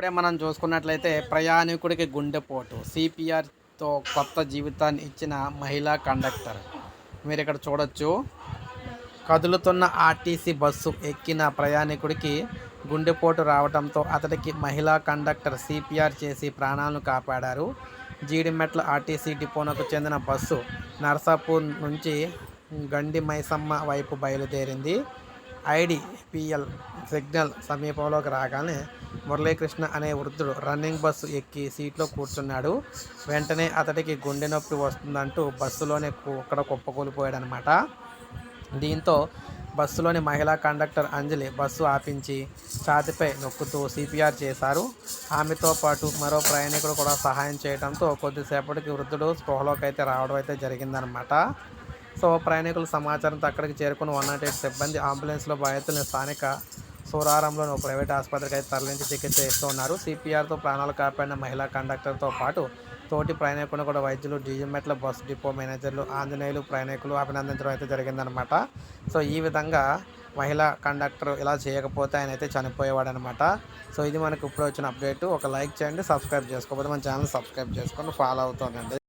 ఇప్పుడే మనం చూసుకున్నట్లయితే ప్రయాణికుడికి గుండెపోటు సిపిఆర్తో కొత్త జీవితాన్ని ఇచ్చిన మహిళా కండక్టర్. మీరు ఇక్కడ చూడొచ్చు. కదులుతున్న ఆర్టీసీ బస్సు ఎక్కిన ప్రయాణికుడికి గుండెపోటు రావడంతో అతడికి మహిళా కండక్టర్ సిపిఆర్ చేసి ప్రాణాలను కాపాడారు. జీడిమెట్ల ఆర్టీసీ డిపోనకు చెందిన బస్సు నర్సాపూర్ నుంచి గండి మైసమ్మ వైపు బయలుదేరింది. ఐడి పిఎల్ సిగ్నల్ సమీపంలోకి రాగానే మురళీకృష్ణ అనే వృద్ధుడు రన్నింగ్ బస్సు ఎక్కి సీట్లో కూర్చున్నాడు. వెంటనే అతడికి గుండె నొప్పి వస్తుందంటూ బస్సులోనే అక్కడ కుప్పకూలిపోయాడనమాట. దీంతో బస్సులోని మహిళా కండక్టర్ అంజలి బస్సు ఆపించి ఛాతిపై నొక్కుతూ సిపిఆర్ చేశారు. ఆమెతో పాటు మరో ప్రయాణికుడు కూడా సహాయం చేయడంతో కొద్దిసేపటికి వృద్ధుడు స్పృహలోకి అయితే రావడం అయితే జరిగిందనమాట. సో ప్రయాణికుల సమాచారంతో అక్కడికి చేరుకుని వన్ నాట్ ఎయిట్ సిబ్బంది అంబులెన్స్లో బాధితుల్ని స్థానిక సోరారంలోని ఒక ప్రైవేట్ ఆసుపత్రికి అయితే తరలించి చికిత్స ఇస్తున్నారు సిపిఆర్తో ప్రాణాలు కాపాడిన మహిళా కండక్టర్తో పాటు తోటి ప్రయాణికులను కూడా వైద్యులు డీజిమెట్ల బస్ డిపో మేనేజర్లు ఆంజనేయులు ప్రయాణికులు అభినందించడం అయితే జరిగిందనమాట సో ఈ విధంగా మహిళా కండక్టర్ ఇలా చేయకపోతే ఆయన అయితే చనిపోయేవాడు అనమాట సో ఇది మనకు ఇప్పుడు వచ్చిన అప్డేట్. ఒక లైక్ చేయండి సబ్స్క్రైబ్ చేసుకోకపోతే మన ఛానల్ సబ్స్క్రైబ్ చేసుకొని ఫాలో అవుతుందండి.